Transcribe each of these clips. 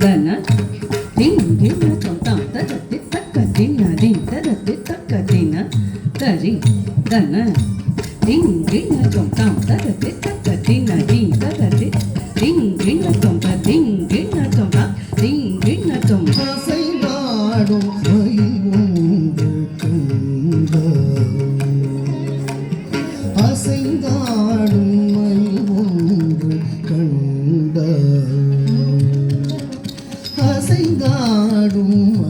Dana, ding, ding, a jump down, that a bit, that a bit, that a bit, that a bit, that a bit, that a bit, that a bit, that a bit, that அசைந்தாடும்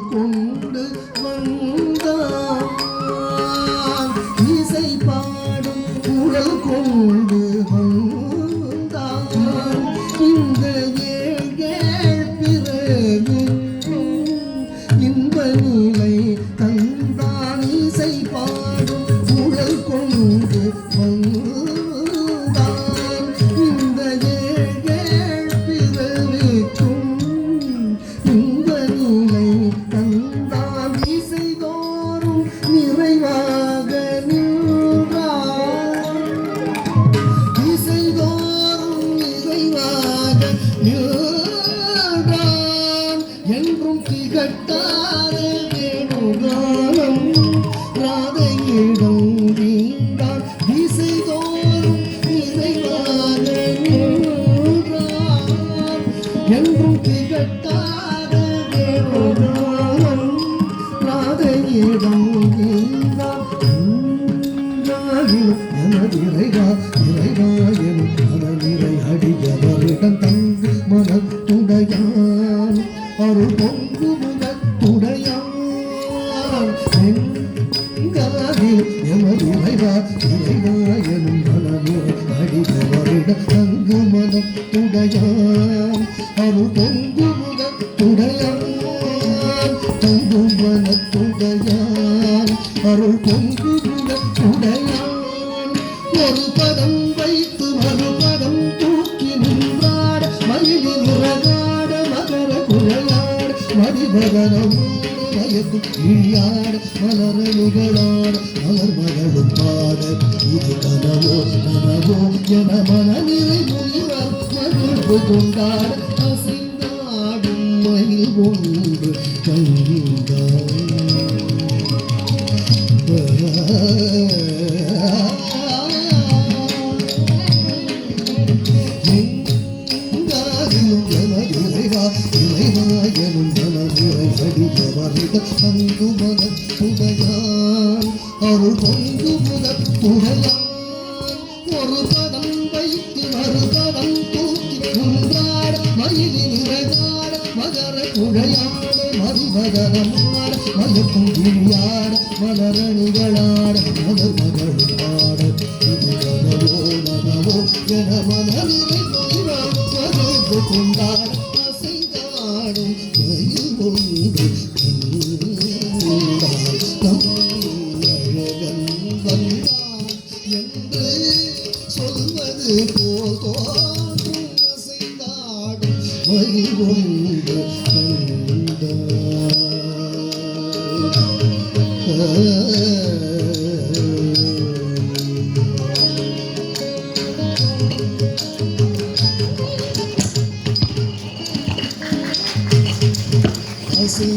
Кукун திகட்டாத வேணுமா? முகத்துடையான் எமது இறைவா இறைவா எனும் மனநிறை அடியவரிடம் தங்கு மனத்துடையான் அருள் பொங்கு முகத்துடையான் தங்கு மனத்துடையான் அருள் முகத்துடையான் ஒரு பதம் மதிபகரம் மயக்கு கிழியாட மலரணிகளாட மலர் மகளும் பாட. இது கனவோ கனவோ என மனநிலை மகிழ்வு கொண்டாட அசைந்தாடும் மயில் ஒன்று. எங்காரிலும் அருள் பொங்கு முதத்துடையான் ஒரு பதம் வைத்து மறுபதம் தூக்கி குன்றார். மயிலில் இறகாட மகர குழையாட. மறுபதனமாட மலக்கும் கிழியாட மலரணிகளாட மலர் மகளும் ஆட இது கனவோ நனவோ என மனநிலை கொண்டார். வந்தான் என்று சொல்வது போல் தோன்றும் அசைந்தாடும்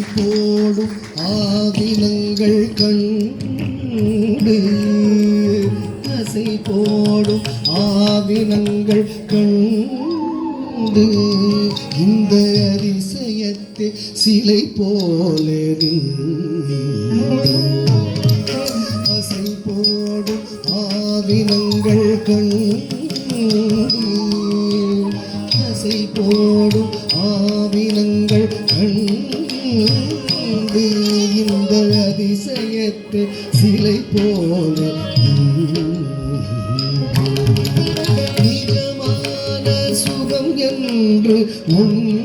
போடும் ஆதினங்கள் கண் ஆசை போடும் ஆதினங்கள் கண்டு இந்த அதிசயத்தை சிலை போல ஆசை போடும் ஆவினங்கள் கண்டு ஆசை போடும் ஆவினங்கள் கண்டு இந்த அதிசயத்தை ஒன்று ஒன்று.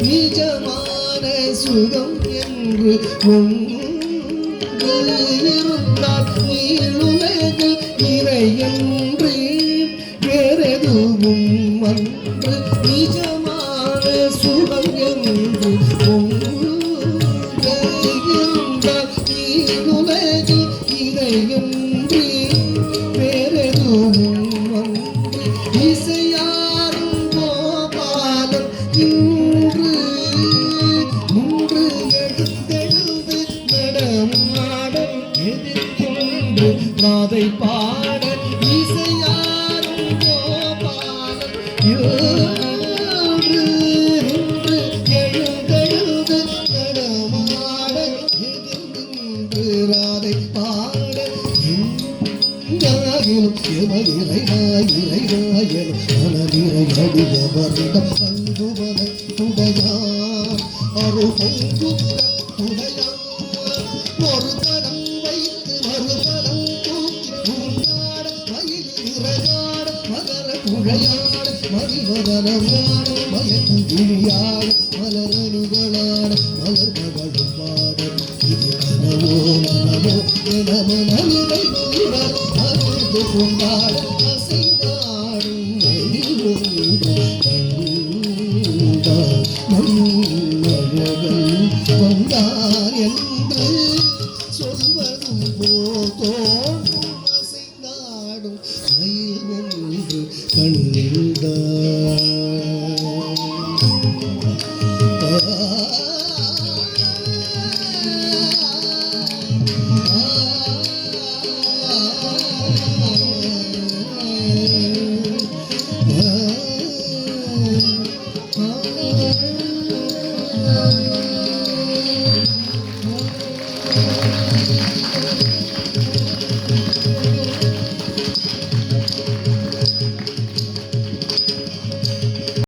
நிஜமான சுகம் என்று ஒன்று. அடிய வருடம் உடையார் அரு அருள் பொங்குவன துடையான் ஒரு தரம் வைத்து மறுதரம் தூக்கி உண்டாட மயில் இறகாட மகர குழையாட மதிவதனமாட மயக்கும் கிளியாட மலரணிகளாட மலர் மகளும் பாட இது கனவோ நனவோ என மனநிலை இவர் கொண்டாட